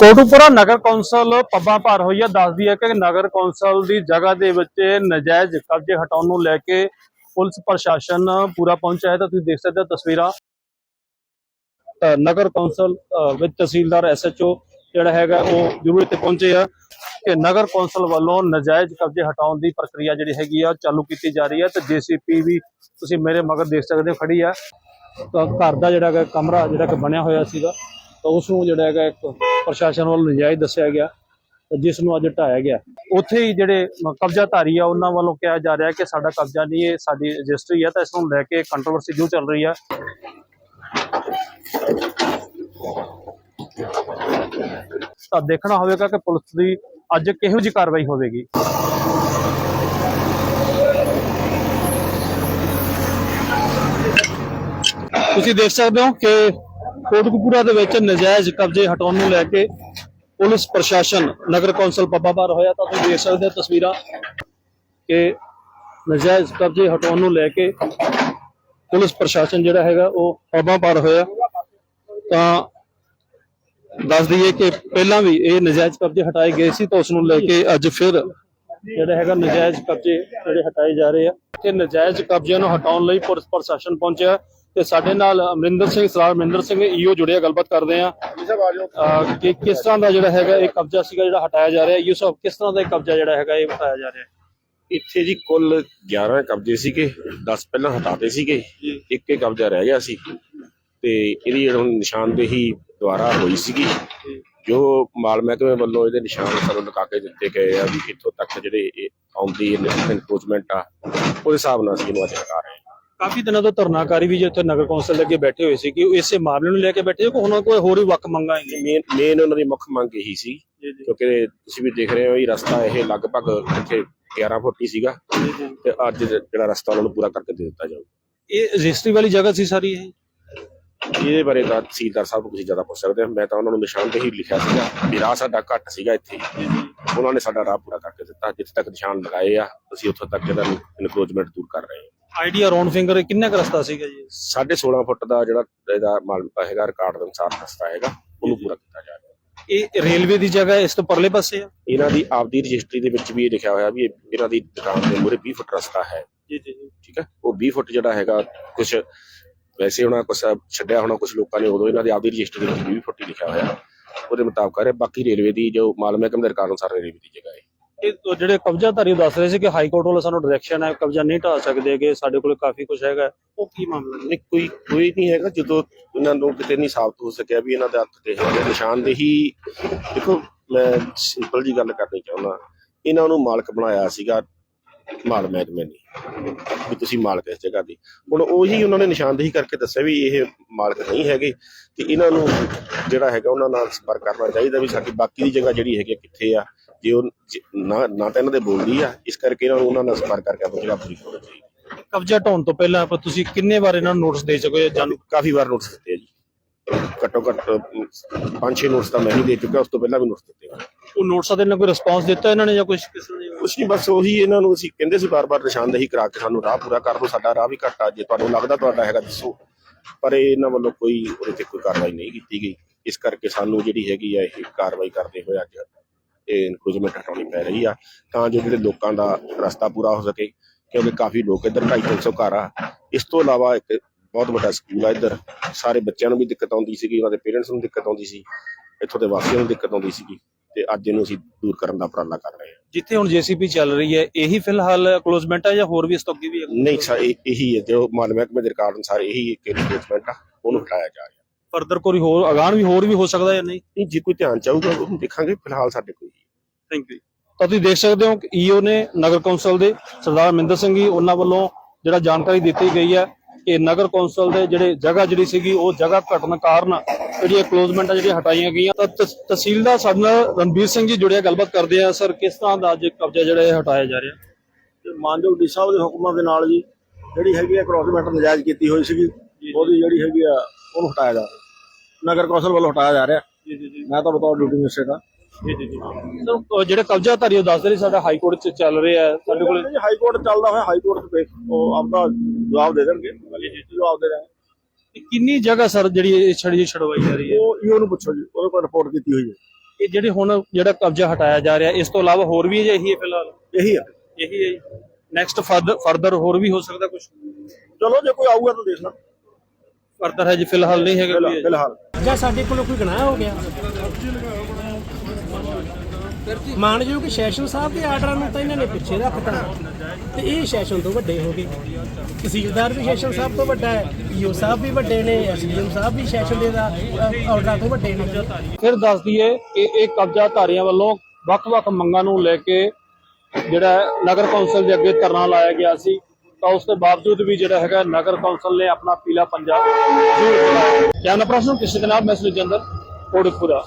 ਕੋਟੂਪੁਰਾ ਨਗਰ council ਪੱਬਾਂ ਭਰ ਹੋਈ ਹੈ ਦੱਸਦੀ ਹੈ ਕਿ ਨਗਰ ਕੌਂਸਲ ਦੀ ਜਗ੍ਹਾ ਦੇ ਵਿੱਚ ਨਜਾਇਜ਼ ਕਬਜ਼ੇ ਹਟਾਉਣ ਨੂੰ ਲੈ ਕੇ ਪੁਲਿਸ ਪ੍ਰਸ਼ਾਸਨ ਪੂਰਾ ਪਹੁੰਚਿਆ ਹੈ। ਤਾਂ ਤੁਸੀਂ ਦੇਖ ਸਕਦੇ ਹੋ ਤਸਵੀਰਾਂ। ਨਗਰ ਕੌਂਸਲ ਵਿੱਚ ਤਹਿਸੀਲਦਾਰ ਐਸਐਚਓ ਜਿਹੜਾ ਹੈਗਾ, ਉਹ ਜ਼ਰੂਰ ਇੱਥੇ ਪਹੁੰਚੇ ਆ ਕਿ ਨਗਰ ਕੌਂਸਲ ਵੱਲੋਂ ਨਜਾਇਜ਼ ਕਬਜ਼ੇ ਹਟਾਉਣ ਦੀ ਪ੍ਰਕਿਰਿਆ ਜਿਹੜੀ ਹੈਗੀ ਆ, ਚਾਲੂ ਕੀਤੀ ਜਾ ਰਹੀ ਹੈ। ਤੇ ਜੀਸੀਪੀ ਵੀ ਤੁਸੀਂ ਮੇਰੇ ਮਗਰ ਦੇਖ ਸਕਦੇ ਹੋ, ਖੜੀ ਆ। ਤਾਂ ਘਰ ਦਾ ਜਿਹੜਾ ਕਮਰਾ ਜਿਹੜਾ ਕਿ ਬਣਿਆ ਹੋਇਆ ਸੀਗਾ। ਤਾਂ ਉਸ ਨੂੰ ਜਿਹੜਾ ਹੈਗਾ ਇੱਕ ਪ੍ਰਸ਼ਾਸਨ ਵੱਲੋਂ ਨਜਾਇਜ਼ ਦੱਸਿਆ ਗਿਆ ਜਿਸ ਨੂੰ ਅੱਜ ਢਾਇਆ ਗਿਆ। ਉੱਥੇ ਹੀ ਜਿਹੜੇ ਮ- ਕਬਜ਼ਾਧਾਰੀ ਆ, ਉਹਨਾਂ ਵੱਲੋਂ ਕਿਹਾ ਜਾ ਰਿਹਾ ਕਿ ਸਾਡਾ ਕਬਜ਼ਾ ਨਹੀਂ, ਇਹ ਸਾਡੀ ਰਜਿਸਟਰੀ ਹੈ ਤਾਂ ਇਸ ਨੂੰ ਲੈ ਕੇ ਕੰਟਰੋਵਰਸੀ ਜੋ ਚੱਲ ਰਹੀ ਆ। ਤਾਂ ਦੇਖਣਾ ਹੋਵੇਗਾ ਕਿ ਪੁਲਿਸ ਦੀ ਅੱਜ ਕਿਹੋ ਜਿਹੀ ਕਾਰਵਾਈ ਹੋਵੇਗੀ। ਤੁਸੀਂ ਦੇਖ ਸਕਦੇ ਹੋ ਕਿ ਕੋਟਕਪੂਰਾ ਦੇ ਵਿੱਚ ਨਜਾਇਜ਼ ਕਬਜ਼ੇ ਹਟਾਉਣ ਨੂੰ ਲੈ ਕੇ ਪੁਲਿਸ ਪ੍ਰਸ਼ਾਸਨ, ਨਗਰ ਕੌਂਸਲ ਪੱਬਾਬਾਰ ਹੋਇਆ ਤਾਂ ਤੁਸੀਂ ਦੇਖ ਸਕਦੇ ਹੋ ਤਸਵੀਰਾਂ ਕਿ ਨਜਾਇਜ਼ ਕਬਜ਼ੇ ਹਟਾਉਣ ਨੂੰ ਲੈ ਕੇ ਪੁਲਿਸ ਪ੍ਰਸ਼ਾਸਨ ਜਿਹੜਾ ਹੈਗਾ ਉਹ ਪੱਬਾਬਾਰ ਹੋਇਆ। ਤਾਂ ਦੱਸ ਦਈਏ ਕਿ ਪਹਿਲਾਂ ਵੀ ਇਹ ਨਜਾਇਜ਼ ਕਬਜ਼ੇ ਹਟਾਏ ਗਏ ਸੀ ਤਾਂ ਉਸ ਨੂੰ ਲੈ ਕੇ ਅੱਜ ਫਿਰ ਜਿਹੜਾ ਹੈਗਾ ਨਜਾਇਜ਼ ਕਬਜ਼ੇ ਜਿਹੜੇ ਹਟਾਏ ਜਾ ਰਹੇ ਆ। ਤੇ ਨਜਾਇਜ਼ ਕਬਜ਼ਿਆਂ ਨੂੰ ਹਟਾਉਣ ਲਈ ਪੁਲਿਸ ਪ੍ਰਸ਼ਾਸਨ ਪਹੁੰਚਿਆ। ਤੇ ਸਾਡੇ ਨਾਲ ਅਮਰਿੰਦਰ ਸਿੰਘ ਸਰਾਰ ਅਮਰਿੰਦਰ ਸਿੰਘ ਈਓ ਜੁੜਿਆ ਗੱਲਬਾਤ ਕਰਦੇ ਆ ਕਿ ਕਿਸ ਤਰ੍ਹਾਂ ਦਾ ਜਿਹੜਾ ਹੈਗਾ ਇਹ ਕਬਜ਼ਾ ਸੀਗਾ ਜਿਹੜਾ ਹਟਾਇਆ ਜਾ ਰਿਹਾ? ਯੂਸਫ ਕਿਸ ਤਰ੍ਹਾਂ ਦਾ ਇਹ ਕਬਜ਼ਾ ਜਿਹੜਾ ਹੈਗਾ ਇਹ ਹਟਾਇਆ ਜਾ ਰਿਹਾ? ਇੱਥੇ ਜੀ ਕੁੱਲ 11 ਕਬਜ਼ੇ ਸੀਗੇ 10 ਪਹਿਲਾਂ ਹਟਾਤੇ ਸੀਗੇ। ਇੱਕ ਹੀ ਕਬਜ਼ਾ ਰਹਿ ਗਿਆ ਸੀ ਤੇ ਇਹਦੀ ਹੁਣ ਨਿਸ਼ਾਨਦੇਹੀ ਦੁਆਰਾ ਹੋਈ ਸੀਗੀ। ਜੋ। ਮਾਲ ਮਹਿਕਮੇ ਵੱਲੋਂ ਇਹਦੇ ਨਿਸ਼ਾਨ ਸਾਨੂੰ ਲਗਾ ਕੇ ਦਿੱਤੇ ਗਏ ਆ ਵੀ ਇੱਥੋਂ ਤੱਕ ਜਿਹੜੇ ਇਹ ਆਉਂਦੀ ਇਨਕਰੋਚਮੈਂਟ ਆ ਉਹਦੇ ਹਿਸਾਬ ਨਾਲ ਅਸੀਂ ਇਹਨੂੰ ਅੱਜ ਹਟਾ ਰਹੇ ਹਾਂ। ਕਾਫੀ ਦਿਨਾਂ ਤੋਂ ਧਰਨਾਕਾਰੀ ਵੀ ਜੇ ਇੱਥੇ ਨਗਰ ਕੌਂਸਲ ਦੇ ਅੱਗੇ ਬੈਠੇ ਹੋਏ ਸੀ ਕਿ ਉਹ ਇਸੇ ਮਾਮਲੇ ਨੂੰ ਲੈ ਕੇ ਬੈਠੇ ਹੋ ਕਿ ਉਹਨਾਂ ਕੋਈ ਹੋਰ ਵੀ ਵੱਖ ਮੰਗਾਂ ਮੇਨ ਮੇਨ ਉਹਨਾਂ ਦੀ ਮੁੱਖ ਮੰਗ ਇਹੀ ਸੀ ਕਿਉਂਕਿ ਤੁਸੀਂ ਵੀ ਦੇਖ ਰਹੇ ਹੋ ਇਹ ਰਸਤਾ ਇਹ ਲਗਭਗ ਇੱਥੇ 11 ਫੁੱਟ ਹੀ ਸੀਗਾ ਤੇ ਅੱਜ ਜਿਹੜਾ ਰਸਤਾ ਉਹਨਾਂ ਨੂੰ ਪੂਰਾ ਕਰਕੇ ਦੇ ਦਿੱਤਾ ਜਾਊ ਇਹ ਰਜਿਸਟਰੀ ਵਾਲੀ ਜਗ੍ਹਾ ਸੀ ਸਾਰੀ ਇਹ? ਇਹਦੇ ਬਾਰੇ ਤਾਂ ਤਹਿਸੀਲਦਾਰ ਸਾਹਿਬ ਨੂੰ ਤੁਸੀਂ ਜ਼ਿਆਦਾ ਪੁੱਛ ਸਕਦੇ ਹੋ। ਮੈਂ ਤਾਂ ਉਹਨਾਂ ਨੂੰ ਨਿਸ਼ਾਨਦੇਹੀ ਲਿਖਿਆ ਸੀਗਾ ਵੀ ਰਾਹ ਸਾਡਾ ਘੱਟ ਸੀਗਾ ਇੱਥੇ। ਉਹਨਾਂ ਨੇ ਸਾਡਾ ਰਾਹ ਪੂਰਾ ਕਰਕੇ ਦਿੱਤਾ। ਜਿੱਥੇ ਤੱਕ ਨਿਸ਼ਾਨ ਲਗਾਏ ਆ ਅਸੀਂ ਉੱਥੋਂ ਤੱਕ ਇਹਦਾ ਇਨਕਰੋਚਮੈਂਟ ਦੂਰ ਕਰ ਰਹੇ ਹਾਂ। ਆਈਡੀਆ ਰੌਂਡ ਫਿੰਗਰ ਕਿੰਨਾ ਕੁ ਰਸਤਾ ਸੀਗਾ ਜੀ? 16.5 ਫੁੱਟ ਦਾ ਜਿਹੜਾ ਇਹਦਾ ਮਾਲ ਹੈਗਾ ਰਿਕਾਰਡ ਦੇ ਅਨੁਸਾਰ ਰਸਤਾ ਹੈਗਾ ਉਹਨੂੰ ਪੂਰਾ ਕੀਤਾ ਜਾ ਰਿਹਾ। ਇਹ ਰੇਲਵੇ ਦੀ ਜਗ੍ਹਾ ਇਸ ਤੋਂ ਪਰਲੇ ਪਾਸੇ ਆ? ਇਹਨਾਂ ਦੀ ਆਪਦੀ ਰਜਿਸਟਰੀ ਦੇ ਵਿੱਚ ਵੀ ਇਹ ਲਿਖਿਆ ਹੋਇਆ ਵੀ ਇਹ- ਇਹਨਾਂ ਦੀ ਦੁਕਾਨ ਦੇ ਮੂਹਰੇ 20 ਫੁੱਟ ਰਸਤਾ ਹੈ। ਜੀ ਜੀ ਜੀ। ਠੀਕ ਹੈ? ਉਹ 20 ਫੁੱਟ ਜਿਹੜਾ ਹੈਗਾ ਕੁਝ ਵੈਸੇ ਉਹਨਾਂ ਕੁਛ ਛੱਡਿਆ ਹੋਣਾ ਕੁਝ ਲੋਕਾਂ ਨੇ ਉਦੋਂ ਇਹਨਾਂ ਦੀ ਆਪਦੀ ਰਜਿਸਟਰੀ ਦੇ ਵਿੱਚ 20 ਫੁੱਟ ਹੀ ਲਿਖਿਆ ਹੋਇਆ। ਉਹਦੇ ਮੁਤਾਬਕ ਹੈ ਬਾਕੀ ਰੇਲਵੇ ਦੀ ਜੋ ਮਾਲ ਮਹਿਕਮੇ ਦੇ ਰਿਕਾਰਡ ਅਨੁਸਾਰ ਰੇਲਵੇ ਦੀ ਜਗ੍ਹਾ ਹੈ। ਇਹ ਜਿਹੜੇ ਕਬਜ਼ਾਧਾਰੀ ਦੱਸ ਰਹੇ ਸੀ ਕਿ ਹਾਈ ਕੋਰਟ ਵੱਲੋਂ ਸਾਨੂੰ ਡਾਇਰੈਕਸ਼ਨ ਹੈ, ਕਬਜ਼ਾ ਨਹੀਂ ਢਾ ਸਕਦੇ ਕਿ ਸਾਡੇ ਕੋਲ ਕਾਫੀ ਕੁਝ ਹੈਗਾ। ਉਹ ਕੀ ਮਾਮਲਾ ਨਹੀਂ, ਕੋਈ ਕੋਈ ਨਹੀਂ ਹੈਗਾ, ਜਦੋਂ ਇਹਨਾਂ ਨੂੰ ਕਿਤੇ ਨਹੀਂ ਸਾਬਤ ਹੋ ਸਕਿਆ ਵੀ ਇਹਨਾਂ ਦੇ ਹੱਥ ਤੇ ਹੈਗੇ ਨਿਸ਼ਾਨਦੇਹੀ। ਦੇਖੋ, ਮੈਂ ਸਿੰਪਲ ਜੀ ਗੱਲ ਕਰਨੀ ਚਾਹੁੰਦਾ। ਇਹਨਾਂ ਨੂੰ ਮਾਲਕ ਬਣਾਇਆ ਸੀਗਾ, ਮਾਲ ਮਹਿਕਮੇ ਨੇ, ਵੀ ਤੁਸੀਂ ਮਾਲਕ ਇਸ ਜਗ੍ਹਾ ਦੀ। ਹੁਣ ਉਹੀ ਉਹਨਾਂ ਨੇ ਨਿਸ਼ਾਨਦੇਹੀ ਕਰਕੇ ਦੱਸਿਆ ਵੀ ਇਹ ਮਾਲਕ ਨਹੀਂ ਹੈਗੇ, ਤੇ ਇਹਨਾਂ ਨੂੰ ਜਿਹੜਾ ਹੈਗਾ ਉਹਨਾਂ ਨਾਲ ਸੰਪਰਕ ਕਰਨਾ ਚਾਹੀਦਾ ਵੀ ਸਾਡੀ ਬਾਕੀ ਦੀ ਜਗ੍ਹਾ ਜਿਹੜੀ ਹੈਗੀ ਆ ਕਿੱਥੇ ਆ। ਜੇ ਉਹ ਜੇ ਨਾ ਨਾ ਤਾਂ ਇਹਨਾਂ ਦੇ ਬੋਲਦੀ ਆ ਇਸ ਕਰਕੇ ਇਹਨਾਂ ਨੂੰ ਉਹਨਾਂ ਨਾਲ ਸੰਪਰਕ ਕਰਕੇ ਆਪਣੀ ਜਗ੍ਹਾ ਪੂਰੀ ਕਰਨੀ ਚਾਹੀਦੀ ਕਬਜ਼ਾ ਢਾਉਣ ਤੋਂ ਪਹਿਲਾਂ ਪਰ ਤੁਸੀਂ ਕਿੰਨੇ ਵਾਰ ਇਹਨਾਂ ਨੂੰ ਨੋਟਿਸ ਦੇ ਚੁੱਕੇ ਹੋ ਜਾਣੂ ਕਾਫੀ ਵਾਰ ਨੋਟਿਸ ਦਿੱਤੇ ਆ ਜੀ। ਘੱਟੋ ਘੱਟ ਅਮ, ਪੰਜ ਛੇ ਨੋਟਿਸ ਤਾਂ ਮੈਂ ਹੀ ਦੇ ਚੁੱਕਾ ਉਸ ਤੋਂ ਪਹਿਲਾਂ ਵੀ ਨੋਟਿਸ ਦਿੱਤੇ ਆ। ਉਹ ਨੋਟਿਸਾਂ ਦੇ ਨਾਲ ਕੋਈ ਰਿਸਪਾਂਸ ਦਿੱਤਾ ਇਹਨਾਂ ਨੇ ਜਾਂ ਕੁਝ ਕਿਸੇ ਨੇ? ਕੁਛ ਨਹੀਂ ਬਸ ਉਹੀ ਇਹਨਾਂ ਨੂੰ ਅਸੀਂ ਕਹਿੰਦੇ ਸੀ ਬਾਰ-ਬਾਰ ਨਿਸ਼ਾਨਦੇਹੀ ਕਰਾ ਕੇ ਸਾਨੂੰ ਰਾਹ ਪੂਰਾ ਕਰ ਦਿਓ ਸਾਡਾ ਰਾਹ ਵੀ ਘੱਟ ਆ ਜੇ ਤੁਹਾਨੂੰ ਲੱਗਦਾ ਤੁਹਾਡਾ ਹੈਗਾ ਦੱਸੋ। ਪਰ ਇਹ ਇਹਨਾਂ ਵੱਲੋਂ ਕੋਈ ਉਹਦੇ ਤੇ ਕੋਈ ਕਾਰਵਾਈ ਨਹੀਂ ਕੀਤੀ ਗਈ। ਇਸ ਕਰਕੇ ਸਾਨੂੰ ਜਿਹੜੀ ਹੈਗੀ ਆ ਇਹ ਕਾਰਵਾਈ ਕਰਦੇ ਹੋਏ ਅੱਜ ਇਹ ਇਨਕਰੂਜਮੈਂਟ ਹਟਾਉਣੀ ਪੈ ਰਹੀ ਆ। ਤਾਂ ਜੋ ਜਿਹੜੇ ਲੋਕਾਂ ਦਾ ਰਸਤਾ ਪੂਰਾ ਹੋ ਸਕੇ ਕਿਉਂਕਿ ਕਾਫੀ ਲੋਕ ਇੱਧਰ 250 ਘਰ ਆ। ਇਸ ਤੋਂ ਇਲਾਵਾ ਇੱਕ ਬਹੁਤ ਵੱਡਾ ਸਕੂਲ ਆ ਇੱਧਰ। ਸਾਰੇ ਬੱਚਿਆਂ ਨੂੰ ਵੀ ਦਿੱਕਤ ਆਉਂਦੀ ਸੀਗੀ ਉਹਨਾਂ ਦੇ ਪੇਰੈਂਟਸ ਨੂੰ ਦਿੱਕਤ ਆਉਂਦੀ ਸੀ। ਇੱਥੋਂ ਦੇ ਵਾਸੀਆਂ ਨੂੰ ਦਿੱਕਤ ਆਉਂਦੀ ਸੀਗੀ ਤੇ ਅੱਜ ਇਹਨੂੰ ਅਸੀਂ ਦੂਰ ਕਰਨ ਦਾ ਉਪਰਾਲਾ ਕਰ ਰਹੇ ਹਾਂ। ਜਿੱਥੇ ਹੁਣ ਜੀਸੀਪੀ ਚੱਲ ਰਹੀ ਹੈ ਇਹੀ ਫਿਲਹਾਲ ਕਲੋਜ਼ਮੈਂਟ ਹੈ ਜਾਂ ਹੋਰ ਵੀ ਇਸ ਤੋਂ ਅੱਗੇ ਵੀ ਹੈ ਨਹੀਂ ਸਰ ਇਹ- ਹੈ। ਜੋ ਮਾਲ ਮਹਿਕਮੇ ਦੇ ਰਿਕਾਰਡ ਅਨੁਸਾਰ ਇਹੀ ਇੱਕ ਰਿਪੋਰਟਮੈਂਟ ਆ ਉਹਨੂੰ ਹਟਾਇਆ ਜਾ ਰਿਹਾ। ਫਰਦਰ ਕੋਈ ਹੋਰ ਅਗਾਣ ਵੀ ਹੋਰ ਵੀ ਹੋ ਸਕਦਾ ਜਾਂ ਨਹੀਂ? ਨਹੀਂ ਜੇ ਕੋਈ ਧਿਆਨ ਚਾਹੂਗਾ ਉਹਨੂੰ ਦੇਖਾਂਗੇ ਫਿਲਹਾਲ ਸਾਡੇ ਕੋਈ ਥੈਂਕ ਯੂ ਤਾਂ ਤੁਸੀਂ ਦੇਖ ਸਕਦੇ ਹੋ ਕਿ ਈਓ ਨੇ ਨਗਰ ਕੌਂਸਲ ਦੇ ਸਰਦਾਰ ਮਹਿੰਦਰ ਸਿੰਘ ਜੀ ਉਹਨਾਂ ਵੱਲੋਂ ਜਿਹੜਾ ਜਾਣਕਾਰੀ ਦਿੱਤੀ ਗਈ ਹੈ ਕਿ ਨਗਰ ਕੌਂਸਲ ਦੇ ਜਿਹੜੇ ਜਗ੍ਹਾ ਜਿਹੜੀ ਸੀਗੀ ਉਹ ਜਗ੍ਹਾ ਘਟਣ ਕਾਰਨ ਜਿਹੜੀਆਂ ਕਲੋਜ਼ਮੈਂਟਾਂ ਜਿਹੜੀਆਂ ਹਟਾਈਆਂ ਗਈਆਂ। ਤਾਂ ਤਹਿਸੀਲਦਾਰ ਸਾਡੇ ਨਾਲ ਰਣਬੀਰ ਸਿੰਘ ਜੀ ਜੁੜਿਆ ਗੱਲਬਾਤ ਕਰਦੇ ਆ। ਸਰ ਕਿਸ ਤਰ੍ਹਾਂ ਦਾ ਅੱਜ ਕਬਜ਼ਾ ਜਿਹੜਾ ਇਹ ਹਟਾਇਆ ਜਾ ਰਿਹਾ? ਤੇ ਮਾਨਯੋਗ ਡੀ ਸਾਹਿਬ ਦੇ ਹੁਕਮਾਂ ਦੇ ਨਾਲ ਜੀ ਜਿਹੜੀ ਹੈਗੀ ਆ ਕ੍ਰੋਸਮੈਂਟ ਨਜਾਇਜ਼ ਕੀਤੀ ਹੋਈ ਸੀਗੀ ਉਹਦੀ ਜਿਹੜੀ ਹੈਗੀ ਆ ਉਹਨੂੰ ਹਟਾਇਆ ਜਾ ਰਿਹਾ। ਨਗਰ ਕੌਂਸਲ ਵੱਲੋਂ ਹਟਾਇਆ ਜਾ ਰਿਹਾ। ਜੀ ਜੀ ਜੀ। ਮੈਂ ਤਾਂ ਬਤੌਰ ਡਿਊਟੀ ਮੈਜਿਸਟਰੇਟ ਆ ਜੀ ਜੀ ਸਰ ਉਹ ਜਿਹੜੇ ਕਬਜ਼ਾ ਧਾਰੀ ਉਹ ਦੱਸ ਰਹੇ ਸਾਡਾ ਹਾਈ ਕੋਰਟ ਚ ਚੱਲ ਰਿਹਾ ਹੈ। ਸਾਡੇ ਕੋਲ ਜੀ ਹਾਈ ਕੋਰਟ ਚੱਲਦਾ ਹੋਇਆ ਹਾਈ ਕੋਰਟ ਤੇ ਉਹ ਆਪਦਾ ਜਵਾਬ ਦੇ ਦੇਣਗੇ। ਜਵਾਬ ਦੇ ਰਹੇ ਕਿੰਨੀ ਜਗ੍ਹਾ ਸਰ ਜਿਹੜੀ ਇਹ ਛੜੀ ਛੜਵਾਈ ਜਾ ਰਹੀ ਹੈ? ਉਹ ਈਓ ਨੂੰ ਪੁੱਛੋ ਜੀ ਉਹਦੇ ਕੋਲ ਰਿਪੋਰਟ ਕੀਤੀ ਹੋਈ ਹੈ। ਇਹ ਜਿਹੜੇ ਹੁਣ ਜਿਹੜਾ ਕਬਜ਼ਾ ਹਟਾਇਆ ਜਾ ਰਿਹਾ ਇਸ ਤੋਂ ਇਲਾਵਾ ਹੋਰ ਵੀ ਹੈ ਜਾਂ ਇਹੀ ਹੈ ਫਿਲਹਾਲ? ਇਹੀ ਆ। ਇਹੀ ਹੈ ਨੈਕਸਟ ਫਰਦਰ ਹੋਰ ਵੀ ਹੋ ਸਕਦਾ ਕੁਝ ਚਲੋ ਜੇ ਕੋਈ ਆਊਗਾ ਤਾਂ ਦੇਖ ਲਾਂ। ਫਰਦਰ ਹੈ ਜੀ ਫਿਲਹਾਲ ਨਹੀਂ ਹੈਗਾ ਕੋਈ ਫਿਲਹਾਲ। ਜਾਂ ਸਾਡੇ ਕੋਲੋਂ ਕੋਈ ਗੁਨਾਹ ਹੋ ਗਿਆ? ਮਾਨਯੋਗ ਸੈਸ਼ਨ ਸਾਹਿਬ ਦੇ ਆਰਡਰਾਂ ਨੂੰ ਤਾਂ ਇਹਨਾਂ ਨੇ ਪਿੱਛੇ ਰੱਖਤਾ। ਤੇ ਇਹ ਸੈਸ਼ਨ ਤੋਂ ਵੱਡੇ ਹੋ ਗਏ। ਤਹਿਸੀਲਦਾਰ ਵੀ ਸੈਸ਼ਨ ਸਾਹਿਬ ਤੋਂ ਵੱਡਾ ਹੈ ਈਓ ਸਾਹਿਬ ਵੀ ਵੱਡੇ ਨੇ ਐਸਡੀਐਮ ਸਾਹਿਬ ਵੀ ਸੈਸ਼ਨ ਦੇ ਦਾ ਆਰਡਰਾਂ ਤੋਂ ਵੱਡੇ ਨੇ। ਫਿਰ ਦੱਸ ਦਈਏ ਕਿ ਇਹ ਕਬਜ਼ਾ ਧਾਰੀਆਂ ਵੱਲੋਂ ਵੱਖ-ਵੱਖ ਮੰਗਾਂ ਨੂੰ ਲੈ ਕੇ ਜਿਹੜਾ ਨਗਰ ਕੌਂਸਲ ਦੇ ਅੱਗੇ ਧਰਨਾ ਲਾਇਆ ਗਿਆ ਸੀ। ਤਾਂ ਉਸ ਦੇ ਬਾਵਜੂਦ ਵੀ ਜਿਹੜਾ ਹੈਗਾ ਨਗਰ ਕੌਂਸਲ ਨੇ ਆਪਣਾ ਪੀਲਾ ਪੰਜਾ ਜ਼ਰੂਰ ਚਲਾਇਆ ਕੈਮਰਾ ਪਰਸਨ ਕਿਸੇ ਦੇ ਨਾਲ ਮੈਂ ਅੰਦਰ ਕੋੜਕਪੁਰਾ